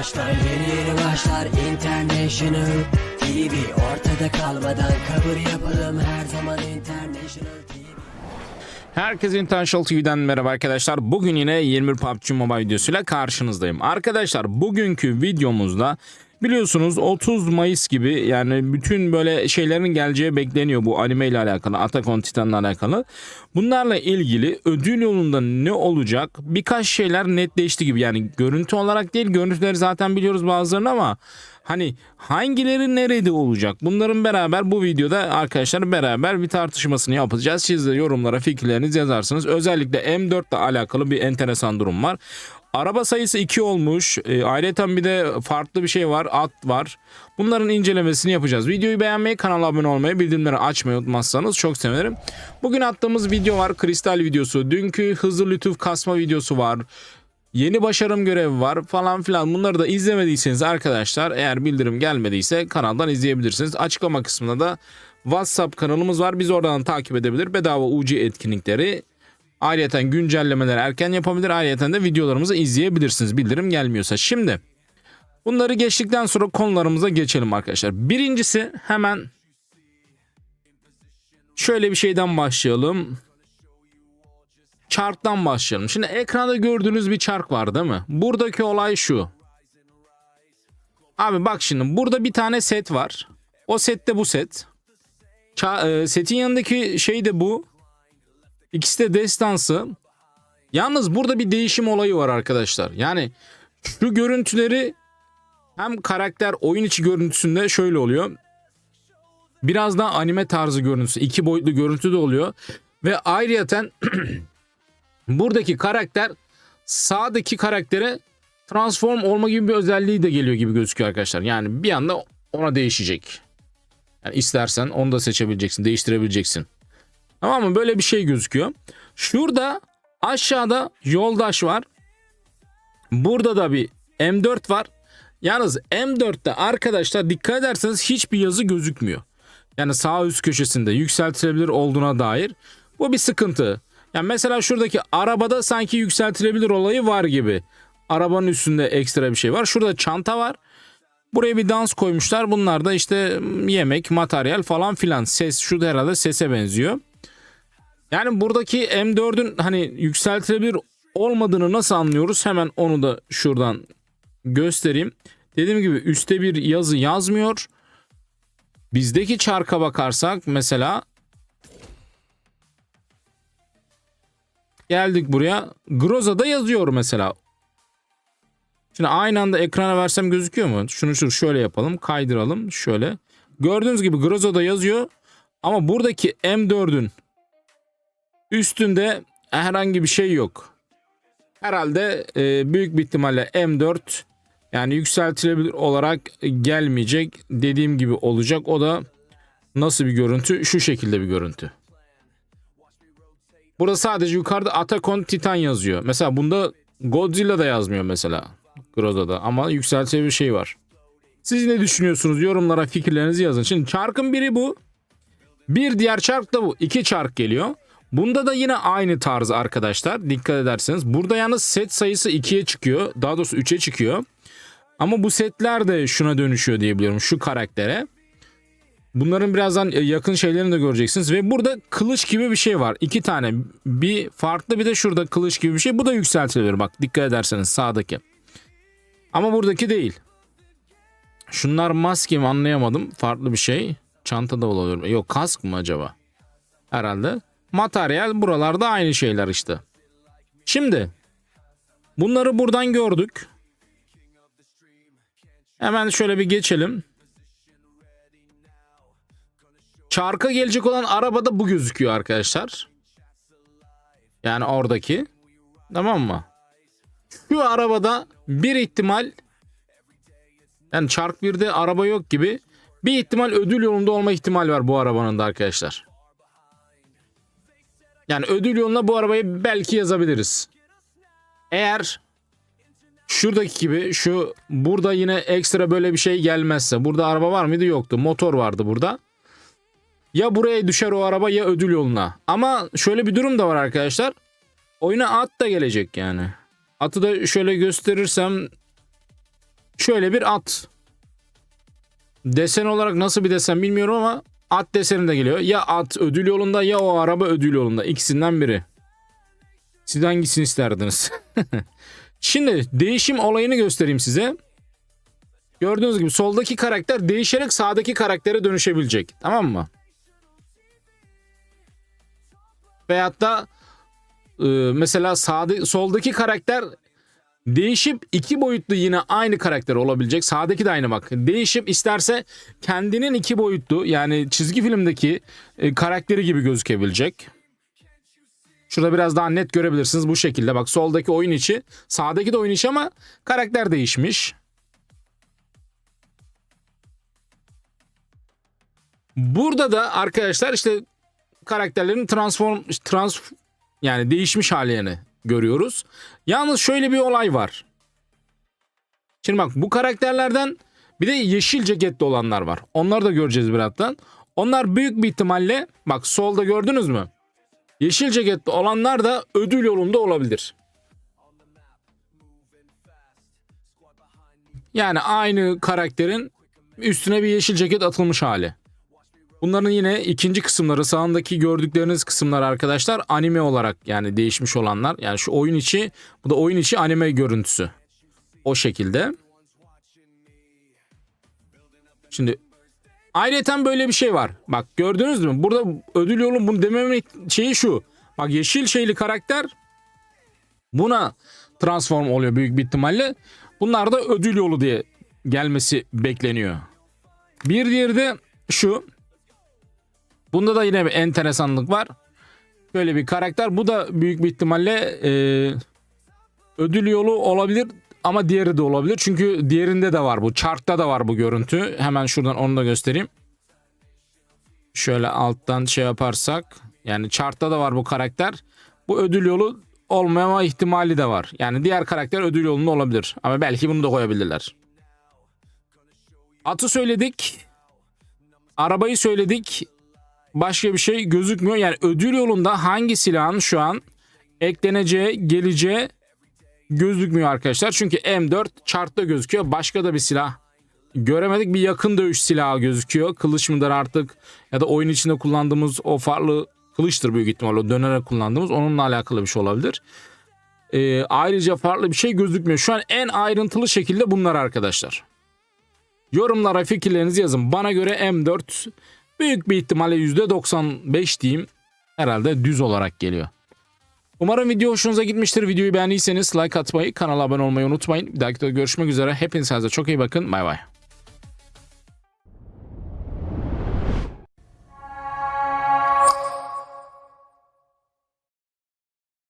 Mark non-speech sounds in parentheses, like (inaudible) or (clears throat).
başlar Yeni yeni başlar International TV Ortada kalmadan kabul yapalım Her zaman International TV Herkese International TV'den merhaba arkadaşlar. Bugün yine 21 PUBG Mobile videosuyla karşınızdayım. Arkadaşlar bugünkü videomuzda biliyorsunuz 30 Mayıs gibi yani bütün böyle şeylerin geleceği bekleniyor bu anime ile alakalı, Attack on Titan'la alakalı. Bunlarla ilgili ödül yolunda ne olacak birkaç şeyler netleşti gibi. Yani görüntü olarak değil görüntüleri zaten biliyoruz bazılarını ama Hani hangileri nerede olacak? Bunların beraber bu videoda arkadaşlar beraber bir tartışmasını yapacağız. Siz de yorumlara fikirlerinizi yazarsınız. Özellikle M4 ile alakalı bir enteresan durum var. Araba sayısı 2 olmuş. E, ayrıca bir de farklı bir şey var. At var. Bunların incelemesini yapacağız. Videoyu beğenmeyi, kanala abone olmayı, bildirimleri açmayı unutmazsanız çok sevinirim. Bugün attığımız video var. Kristal videosu. Dünkü hızlı lütuf kasma videosu var. Yeni başarım görevi var falan filan. Bunları da izlemediyseniz arkadaşlar eğer bildirim gelmediyse kanaldan izleyebilirsiniz. Açıklama kısmında da WhatsApp kanalımız var. Biz oradan takip edebilir. Bedava UC etkinlikleri Ayrıca güncellemeleri erken yapabilir. Ayrıca de videolarımızı izleyebilirsiniz bildirim gelmiyorsa. Şimdi bunları geçtikten sonra konularımıza geçelim arkadaşlar. Birincisi hemen şöyle bir şeyden başlayalım. Çarktan başlayalım. Şimdi ekranda gördüğünüz bir çark var değil mi? Buradaki olay şu. Abi bak şimdi burada bir tane set var. O sette bu set. Ça- e, setin yanındaki şey de bu. İkisi de destansı. Yalnız burada bir değişim olayı var arkadaşlar. Yani şu görüntüleri hem karakter oyun içi görüntüsünde şöyle oluyor. Biraz daha anime tarzı görüntüsü, iki boyutlu görüntü de oluyor. Ve ayrıyeten (clears throat) buradaki karakter sağdaki karaktere transform olma gibi bir özelliği de geliyor gibi gözüküyor arkadaşlar. Yani bir anda ona değişecek. Yani istersen onu da seçebileceksin, değiştirebileceksin. Tamam mı? Böyle bir şey gözüküyor. Şurada aşağıda yoldaş var. Burada da bir M4 var. Yalnız M4'te arkadaşlar dikkat ederseniz hiçbir yazı gözükmüyor. Yani sağ üst köşesinde yükseltilebilir olduğuna dair. Bu bir sıkıntı. Yani mesela şuradaki arabada sanki yükseltilebilir olayı var gibi. Arabanın üstünde ekstra bir şey var. Şurada çanta var. Buraya bir dans koymuşlar. Bunlar da işte yemek, materyal falan filan. Ses şu da herhalde sese benziyor. Yani buradaki M4'ün hani yükseltilebilir olmadığını nasıl anlıyoruz? Hemen onu da şuradan göstereyim. Dediğim gibi üstte bir yazı yazmıyor. Bizdeki çarka bakarsak mesela geldik buraya. Groza'da yazıyor mesela. Şimdi aynı anda ekrana versem gözüküyor mu? Şunu şu şöyle yapalım. Kaydıralım. Şöyle. Gördüğünüz gibi Groza'da yazıyor. Ama buradaki M4'ün Üstünde herhangi bir şey yok. Herhalde e, büyük bir ihtimalle M4 yani yükseltilebilir olarak gelmeyecek. Dediğim gibi olacak. O da nasıl bir görüntü? Şu şekilde bir görüntü. Burada sadece yukarıda Attack Titan yazıyor. Mesela bunda Godzilla da yazmıyor mesela. Groza'da ama yükseltilebilir bir şey var. Siz ne düşünüyorsunuz? Yorumlara fikirlerinizi yazın. Şimdi çarkın biri bu. Bir diğer çark da bu. İki çark geliyor. Bunda da yine aynı tarz arkadaşlar. Dikkat ederseniz. Burada yalnız set sayısı 2'ye çıkıyor. Daha doğrusu 3'e çıkıyor. Ama bu setler de şuna dönüşüyor diye biliyorum. Şu karaktere. Bunların birazdan yakın şeylerini de göreceksiniz. Ve burada kılıç gibi bir şey var. İki tane. Bir farklı bir de şurada kılıç gibi bir şey. Bu da yükseltilir bak dikkat ederseniz sağdaki. Ama buradaki değil. Şunlar maske mi anlayamadım. Farklı bir şey. Çantada olabilir. Yok kask mı acaba? Herhalde. Materyal buralarda aynı şeyler işte. Şimdi bunları buradan gördük. Hemen şöyle bir geçelim. Çarka gelecek olan arabada bu gözüküyor arkadaşlar. Yani oradaki. Tamam mı? Şu arabada bir ihtimal yani çark 1'de araba yok gibi bir ihtimal ödül yolunda olma ihtimali var bu arabanın da arkadaşlar. Yani ödül yoluna bu arabayı belki yazabiliriz. Eğer şuradaki gibi şu burada yine ekstra böyle bir şey gelmezse. Burada araba var mıydı? Yoktu. Motor vardı burada. Ya buraya düşer o araba ya ödül yoluna. Ama şöyle bir durum da var arkadaşlar. Oyuna at da gelecek yani. Atı da şöyle gösterirsem şöyle bir at. Desen olarak nasıl bir desen bilmiyorum ama at deseni de geliyor. Ya at ödül yolunda ya o araba ödül yolunda. İkisinden biri. Siz hangisini isterdiniz? (laughs) Şimdi değişim olayını göstereyim size. Gördüğünüz gibi soldaki karakter değişerek sağdaki karaktere dönüşebilecek. Tamam mı? Veyahut da e, mesela sağda, soldaki karakter değişip iki boyutlu yine aynı karakter olabilecek. Sağdaki de aynı bak. Değişip isterse kendinin iki boyutlu yani çizgi filmdeki e, karakteri gibi gözükebilecek. Şurada biraz daha net görebilirsiniz bu şekilde. Bak soldaki oyun içi, sağdaki de oyun içi ama karakter değişmiş. Burada da arkadaşlar işte karakterlerin transform trans yani değişmiş hallerini görüyoruz. Yalnız şöyle bir olay var. Şimdi bak bu karakterlerden bir de yeşil ceketli olanlar var. Onları da göreceğiz birazdan. Onlar büyük bir ihtimalle bak solda gördünüz mü? Yeşil ceketli olanlar da ödül yolunda olabilir. Yani aynı karakterin üstüne bir yeşil ceket atılmış hali. Bunların yine ikinci kısımları sağındaki gördükleriniz kısımlar arkadaşlar anime olarak yani değişmiş olanlar. Yani şu oyun içi bu da oyun içi anime görüntüsü. O şekilde. Şimdi ayrıca böyle bir şey var. Bak gördünüz mü? Burada ödül yolu bunu dememin şeyi şu. Bak yeşil şeyli karakter buna transform oluyor büyük bir ihtimalle. Bunlar da ödül yolu diye gelmesi bekleniyor. Bir diğeri de şu. Bunda da yine bir enteresanlık var. Böyle bir karakter. Bu da büyük bir ihtimalle e, ödül yolu olabilir ama diğeri de olabilir. Çünkü diğerinde de var bu. Chart'ta da var bu görüntü. Hemen şuradan onu da göstereyim. Şöyle alttan şey yaparsak. Yani chart'ta da var bu karakter. Bu ödül yolu olmama ihtimali de var. Yani diğer karakter ödül yolunda olabilir. Ama belki bunu da koyabilirler. Atı söyledik. Arabayı söyledik başka bir şey gözükmüyor. Yani ödül yolunda hangi silahın şu an ekleneceği, geleceği gözükmüyor arkadaşlar. Çünkü M4 chartta gözüküyor. Başka da bir silah göremedik. Bir yakın dövüş silahı gözüküyor. Kılıç mıdır artık ya da oyun içinde kullandığımız o farklı kılıçtır büyük ihtimalle. Dönerek kullandığımız onunla alakalı bir şey olabilir. Ee, ayrıca farklı bir şey gözükmüyor. Şu an en ayrıntılı şekilde bunlar arkadaşlar. Yorumlara fikirlerinizi yazın. Bana göre M4 büyük bir ihtimalle %95 diyeyim herhalde düz olarak geliyor. Umarım video hoşunuza gitmiştir. Videoyu beğendiyseniz like atmayı, kanala abone olmayı unutmayın. Bir dahaki de görüşmek üzere. Hepinize çok iyi bakın. Bay bay.